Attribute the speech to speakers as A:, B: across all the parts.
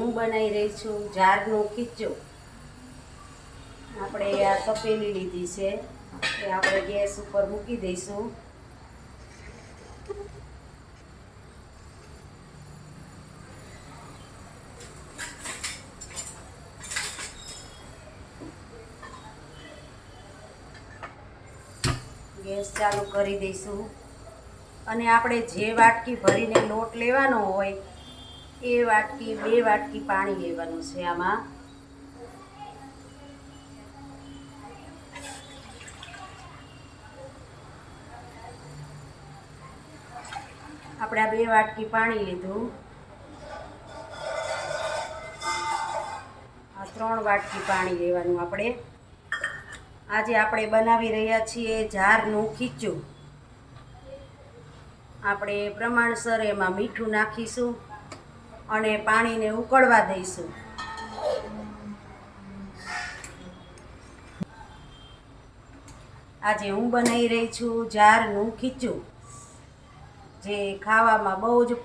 A: હું બનાવી રહી છું ઝાડનું ખીચું. આપણે આ તપેલી લીધી છે, એ આપણે ગેસ ઉપર મૂકી દઈશું. ગેસ ચાલુ કરી દઈશું. અને આપણે જે વાટકી ભરીને લોટ લેવાનો હોય એ વાટકી, બે વાટકી પાણી લેવાનું છે આમાં. આપણે આ બે વાટકી પાણી લીધું. આ ત્રણ વાટકી પાણી લેવાનું આપણે. આજે આપણે બનાવી રહ્યા છીએ ઝારનું ખીચું. આપણે પ્રમાણસર એમાં મીઠું નાખીશું. અને પાણીને ઉકળવા દઈશું. આજે હું બનાવી રહી છું ઝારનું ખીચું. જે ખાવામાં બહુ જ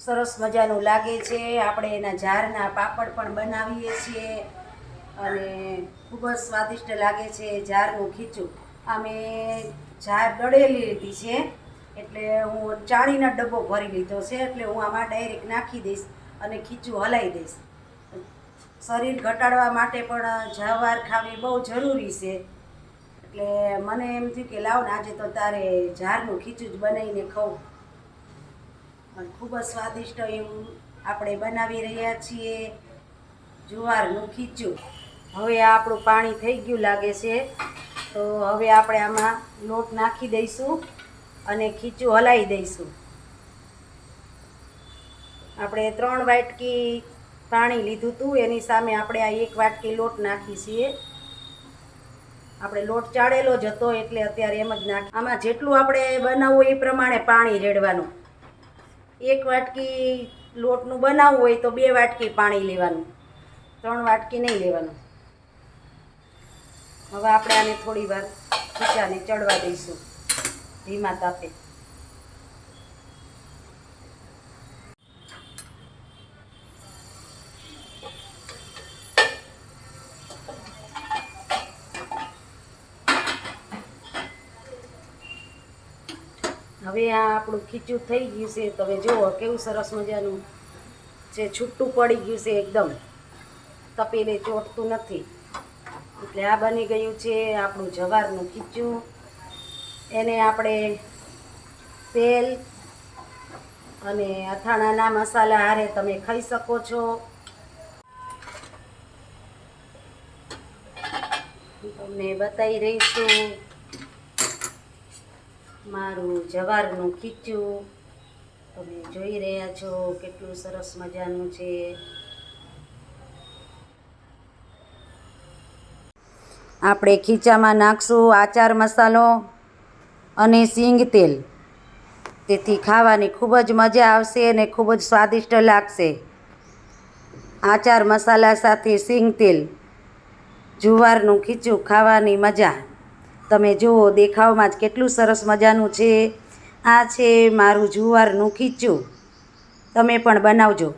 A: સરસ મજાનું લાગે છે. આપણે એના ઝારના પાપડ પણ બનાવીએ છીએ અને ખૂબ જ સ્વાદિષ્ટ લાગે છે ઝારનું ખીચું. અમે જાર દળેલી લીધી છે. એટલે હું ચાણીનો ડબ્બો ભરી લીધો છે એટલે હું આમાં ડાયરેક્ટ નાખી દઈશ અને ખીચું હલાવી દઈશ. શરીર ઘટાડવા માટે પણ જવાર ખાવી બહુ જરૂરી છે. એટલે મને એમ થયું કે લાવ ને આજે તો તારે ઝારનું ખીચું જ બનાવીને ખાઉં. અને ખૂબ જ સ્વાદિષ્ટ એવું આપણે બનાવી રહ્યા છીએ જુવારનું ખીચું. હવે આપણું પાણી થઈ ગયું લાગે છે. તો હવે આપણે આમાં લોટ નાખી દઈશું. અને ખીચું હલાવી દઈશું. આપણે ત્રણ વાટકી પાણી લીધું હતું એની સામે આપણે આ એક વાટકી લોટ નાખી છીએ. આપણે લોટ ચાળેલો જ હતો એટલે અત્યારે એમ જ નાખ. આમાં જેટલું આપણે બનાવવું એ પ્રમાણે પાણી રેડવાનું. એક વાટકી લોટનું બનાવવું હોય તો બે વાટકી પાણી લેવાનું. ત્રણ વાટકી નહીં લેવાનું. હવે આપણે આને થોડી વાર ખીચાને ચડવા દઈશું. ધીમા તાપે હવે આ આપણું ખીચું થઈ ગયું છે. તમે જુઓ કેવું સરસ મજાનું જે છૂટું પડી ગયું છે એકદમ. તપેલે ચોટતું નથી. એટલે આ બની ગયું છે આપણું જવારનું ખીચું. એને આપણે તેલ અને અથાણાના મસાલા હારે તમે ખાઈ શકો છો. તમને બતાવી રહી છું મારું જવારનું ખીચું. તમે જોઈ રહ્યા છો કેટલું સરસ મજાનું છે. આપણે ખીચામાં નાખશું આચાર મસાલો. અને સિંગ તેલ. તેથી ખાવાની ખૂબ જ મજા આવશે અને ખૂબ જ સ્વાદિષ્ટ લાગશે. આચાર મસાલા સાથે સિંગ તેલ. જુવારનું ખીચું ખાવાની મજા. તમે જુઓ, દેખાવમાં જ કેટલું સરસ મજાનું છે. આ છે મારું જુવારનું ખીચું. તમે પણ બનાવજો.